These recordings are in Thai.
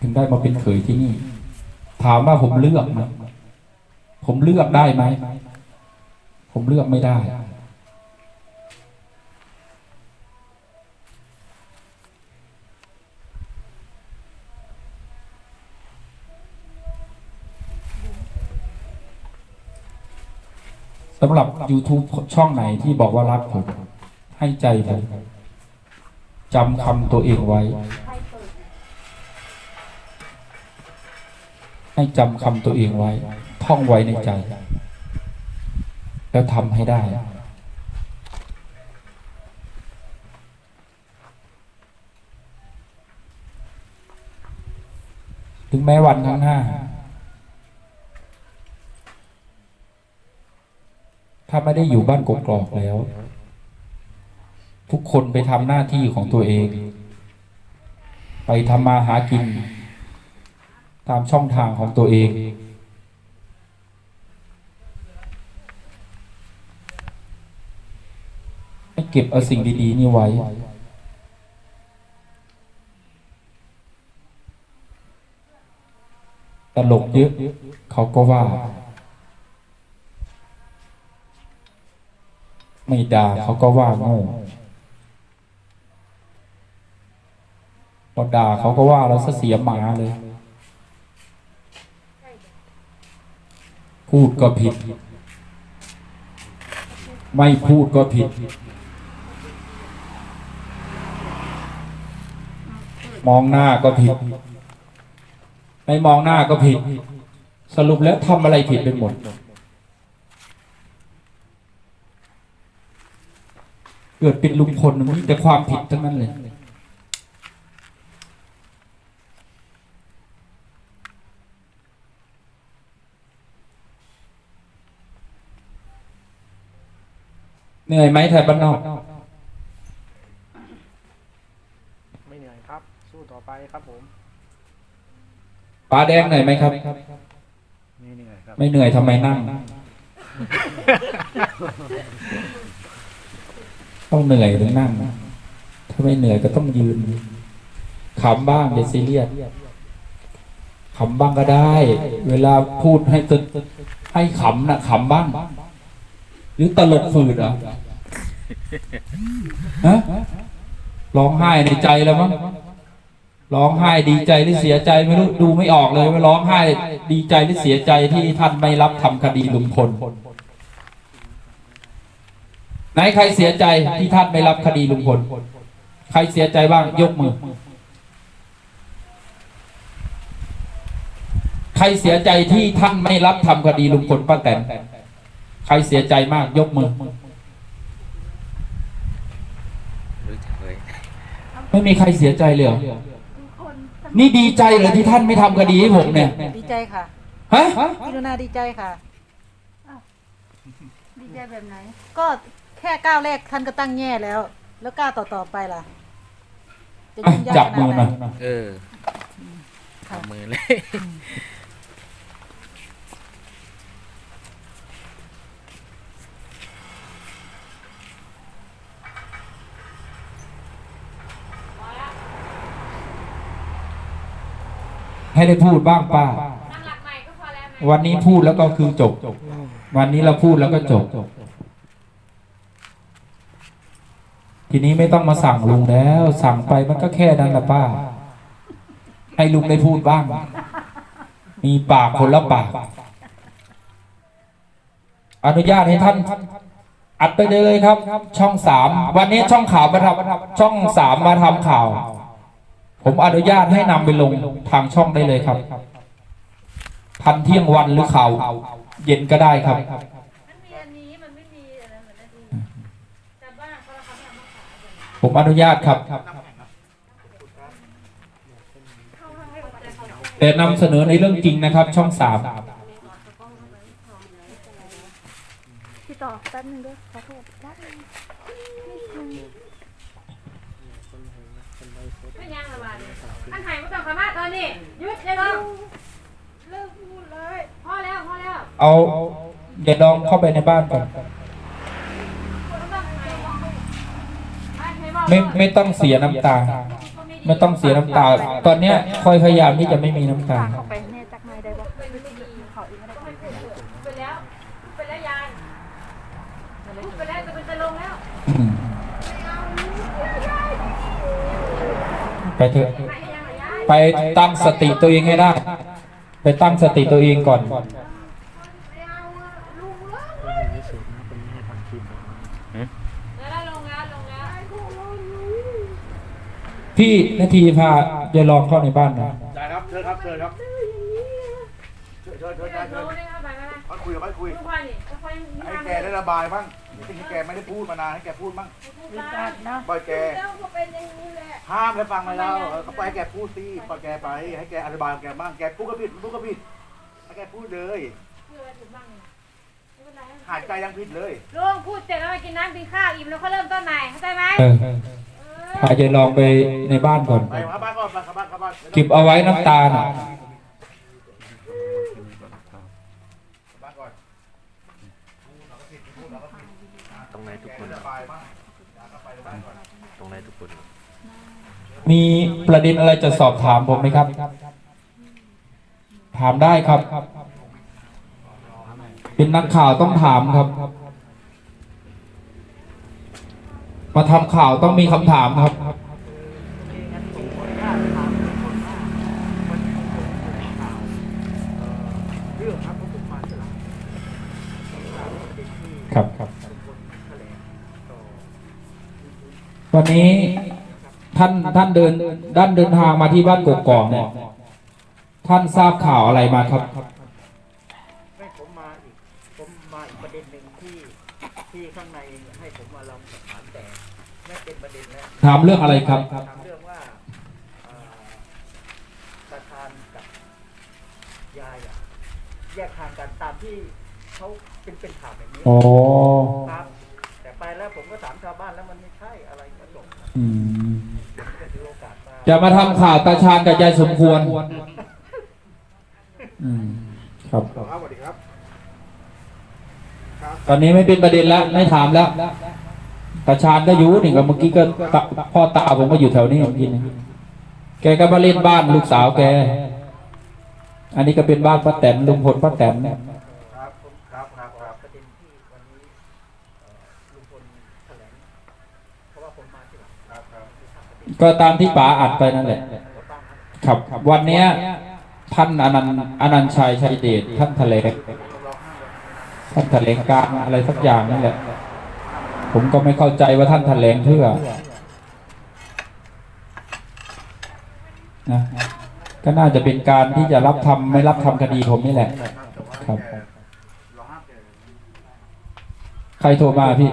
ถึงได้มาเป็นเขยที่นี่ ถามว่าผมเลือกไหมผมเลือกได้ไหม ผมเลือกไม่ได้ สำหรับ YouTube ช่องไหนที่บอกว่ารักผม ให้ใจผมจำคำตัวเองไว้ ให้จำคำตัวเองไว้ ท่องไว้ในใจ แล้วทำให้ได้ถึงแม้วันข้างหน้า ถ้าไม่ได้อยู่บ้านกกอกแล้ว ทุกคนไปทำหน้าที่ของตัวเอง ไปทำมาหากิน ตามช่องทางของตัวเองให้เก็บเอาสิ่งดีๆนี่ไว้ตลกเยอะเขาก็ว่า ไม่ด่าเขาก็ว่าโง่พอด่าเขาก็ว่าเราเสียหมาเลย พูดก็ผิด ไม่พูดก็ผิด มองหน้าก็ผิด ไม่มองหน้าก็ผิด สรุปแล้วทำอะไรผิดไปหมด เกิดเป็นลุงพลมีแต่ความผิดทั้งนั้นเลย เหนื่อยไหมไทยบ้านนอก ไม่เหนื่อยครับ สู้ต่อไปครับผมป้าแดงเหนื่อยไหมครับ ไม่เหนื่อยครับ ไม่เหนื่อยทำไมนั่ง ต้องเหนื่อยหรือนั่ง ถ้าไม่เหนื่อยก็ต้องยืนขำบ้างอย่าซีเรียสขำบ้างก็ได้ เวลาพูดให้ตึกให้ขำนะขำบ้าง หรือตลกฝืดเหรอะ ฮะร้องไห้ในใจแล้วมั้งร้องไห้ดีใจหรือเสียใจไม่รู้ดูไม่ออกเลยว่าร้องไห้ดีใจหรือเสียใจที่ท่านไม่รับทำคดีลุงพลไหนใครเสียใจที่ท่านไม่รับคดีลุงพลใครเสียใจบ้างยกมือ ใครเสียใจที่ท่านไม่รับทำคดีลุงพลป้าแตนใครเสียใจมากยกมือ รู้จักเลย ไม่มีใครเสียใจเลยเหรอนี่ดีใจเหรอที่ท่านไม่ทำคดีให้ผมเนี่ย ดีใจค่ะฮะ พี่นุนาดีใจค่ะ ดีใจแบบไหน ก็แค่ก้าวแรกท่านก็ตั้งแง่แล้ว แล้วก้าวต่อต่อๆไปล่ะจะอะยุ่งยากจับขมืนาอดหไหน่นอยเออค่ะ ทำมือเลย ให้ได้พูดบ้างป้าวันนี้พูดแล้วก็คือจบ วันนี้เราพูดแล้วก็จบ ทีนี้ไม่ต้องมาสั่งลุงแล้ว สั่งไปมันก็แค่นั้นแหละป้า ให้ลุงได้พูดบ้าง มีปากคนละปาก อนุญาตให้ท่าน อัดไปเลยครับ ช่องสามวันนี้ช่องข่าวมาทำช่องสามมาทำข่าว ผมอนุญาตให้นำไปลงทางช่องได้เลยครับ ทันเที่ยงวันหรือข่าวเย็นก็ได้ครับ มันมีอันนี้มันไม่มีอะไรเหมือนอันนี้แต่บ้านเขาละคำทำมาขายแบบผมอนุญาตครับ แต่นำเสนอในเรื่องจริงนะครับ ช่องสามพี่ต่อแป๊บนึงด้วยขอโทษแป๊บนึงไม่ ยังละบาดเลยอันไหนไม่ต้องขมาตอนนี้หยุดเลยน้องเลิกพูดเลยพอแล้วพอแล้วเอาอย่าดองเข้าไปในบ้านก่อนไม่ไม่ต้องเสียน้ำตา ไม่ต้องเสียน้ำตา ตอนเนี้ยคอยพยายามที่จะไม่มีน้ำตาไปแน่จักไม้ได้บ่เขาอีกไม่ได้ไปแล้วไปแล้วยายไปแล้วจะเป็นจะลงแล้วอืม ไปเถอะไปตั้งสติตัวเองให้ได้ ไปตั้งสติตัวเองก่อนพี่นาทีพายายลองเข้าในบ้านนะได้ครับเชิญครับเชิญครับ ญเชิญเชิญเชิญรู้ไมาคุยกับมาคุยทุกวันนี่ทุกวันนี่ให้แกได้ระบายบ้างที่แกไม่ได้พูดมานานให้แกพูดบ้างปล่อยแกแล้างนี้แหละห้ามไปฟังอะไรแล้วเออก็ปล่อยให้แกพูดสิปล่อยแกไป ให้แกอธิบายแกบ้าง แกพูดก็ผิดพูดก็ผิดให้แกพูดเลยเพื่อถูกบ้างนี่ไม่เป็นไรหายใจยังผิดเลยลุงพูดเสร็จแล้วมากินน้ำกินข้าวอิ่มแล้วก็เริ่มต้นใหม่เข้าใจไหมเออพายายลองไปในบ้านก่อน ไปบ้านก่อนไปเข้าบ้านบ้านเก็บเอาไว้น้ำตาน่ะ เข้าบ้านก่อน ตรงไหนทุกคน ระบายบ้างไปบ้านก่อน ตรงไหนทุกคน มีประเด็นอะไรจะสอบถามผมไหมครับ ถามได้ครับ เป็นนักข่าวต้องถามครับ มาทำข่าวต้องมีคำถามครับ วันนี้ท่านท่านเดินด้านเดินทางมาที่บ้านกกอกเนี่ยท่านทราบข่าวอะไรมาครับ ไม่ผมมาอีกผมมาอีกประเด็นหนึ่งที่ที่ข้างในให้ผมมาลองสอบถามแต่ไม่เป็นประเด็นแล้วถามเรื่องอะไรครับถามเรื่องว่าเอ่อประธานกับยายอะแยกทางกันตามที่เขาเป็นเป็นข่าวแบบนี้ อ๋อามชาวบ้านแล้วมันไม่ใช่อะไรก็จบครับอืมก็ถือโอกาสมาจะมาทำข่าวตาชาญกับยายสมควร อืม ครับ ครับสวัสดีครับตอนนี้ไม่เป็นประเด็นแล้ว ไม่ถามแล้วตาชาญก็อยู่นี่ก็เมื่อกี้ก็ตะพ่อตาผมก็อยู่แถวนี้เมื่อกี้นี่แกก็มาเล่นบ้านลูกสาวแก อันนี้ก็เป็นบ้านป้าแตนลุงพลป้าแตนเนี่ย ครับครับครับครับ ประเด็นที่วันนี้เอ่อลุงพลแถลงเพราะว่าผมมาที่หลัง ครับครับ ที่ทำประเด็น ก็ตามที่ป๋าอัดไปนั่นแหละ ครับ วันเนี้ยท่านอนันต์อนันต์ชัยชัยเดชท่านแถลงท่านแถลงการอะไรสักอย่างนั่นแหละ ผมก็ไม่เข้าใจว่าท่านแถลงเพื่อนะก็น่าจะเป็นการที่จะรับทำไม่รับทำคดีผมนี่แหละ ครับ ใครโทรมาพี่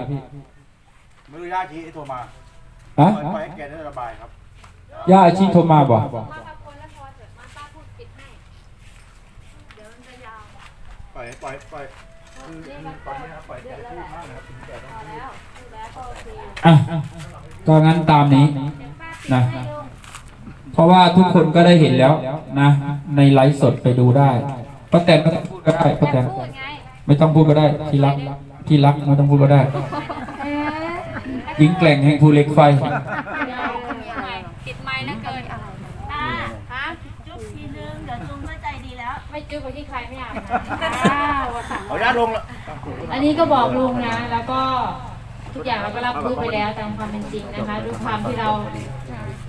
ไม่รู้ญาติที่โทรมา ฮะปล่อยให้แกได้ระบายครับย่าอาชีพโทรมาบ่มากับคนแล้วพอเถอะมาป้าพูดปิดให้ เดี๋ยวมันจะยาวปล่อยปล่อยปล่อยคือคือตอนนี้นะครับปล่อยแกได้พูดมากนะครับถึงแกต้องพอแล้วพูดแล้วก็โอเคอะก็งั้นตามนี้ เดี๋ยวป้าปิดนะให้ลุงเพราะว่าทุกคนก็ได้เห็นแล้วนะ ในไลฟ์สดไปดูได้ป้าแตนไม่ต้องพูดก็ได้ป้าแตนพูดไงไม่ต้องพูดก็ได้ที่รักที่รักไม่ต้องพูดก็ได้ ยิงแกล่งแห่งภูเหล็กไฟ ปิดไม้นะเกินอ่าฮะจุ๊บทีนึงเดี๋ยวจุ๊บไม่ใจดีแล้ว ไม่จุ๊บไปที่ใครไม่อาบน้ขออนุญาตลงละอันนี้ก็บอกลุงนะ แล้วก็ทุกอย่างเราก็รับรู้ไปแล้วตามความเป็นจริงนะคะด้วยความที่เรา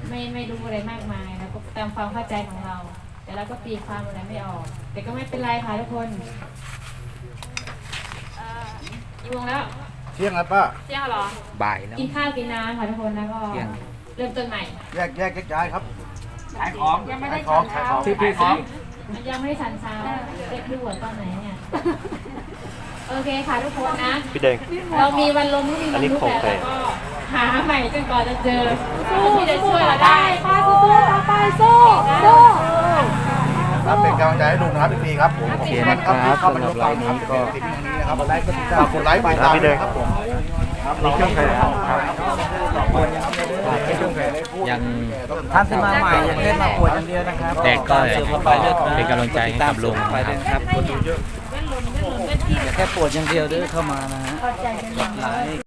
ไม่ไม่รู้อะไรมากมายแล้วก็ตามความเข้าใจของเรา แต่เราก็ตีความอะไรไม่ออก แต่ก็ไม่เป็นไรค่ะทุกคนอ่อกี่โมงแล้ว เที่ยงแล้วป้าเที่ยงเหรอ บ่ายแล้วกินข้าวกินน้ำค่ะทุกคนแล้วก็เที่ยงเริ่มต้นใหม่ แยกแยกแยกย้ายครับ ขายของยังไม่ได้ขายของฉัขายนของเช้าขายของมันยังไม่ได้ฉันเช้าเด็กดูหัวตอนไหนเนี่ย โอเคค่ะทุกคนนะ พี่แดงเรามีวันลมที่มีวันลุกแล้วแล้วก็หาใหม่จนกว่าจะเจอที่จะช่วยเราได้ค่ะสู้ๆต่อไปสู้สู้ ครับเป็นกำลังใจให้ลุงนะครับพี่ครับผมขอบคุณมากครับที่เข้ามาดูฟังครับเป็นสิ่งตรงนี้นะครับกดไลค์กดติดตามกดไลค์กดติดตามครับผมครับนี่ช่องใครครับยังท่านที่มาใหม่ยังเล่นมาปวดอย่างเดียวนะครับแต่ก็เป็นกำลังใจให้กับลุงนะครับแค่ปวดอย่างเดียวเด้อเข้ามานะฮะ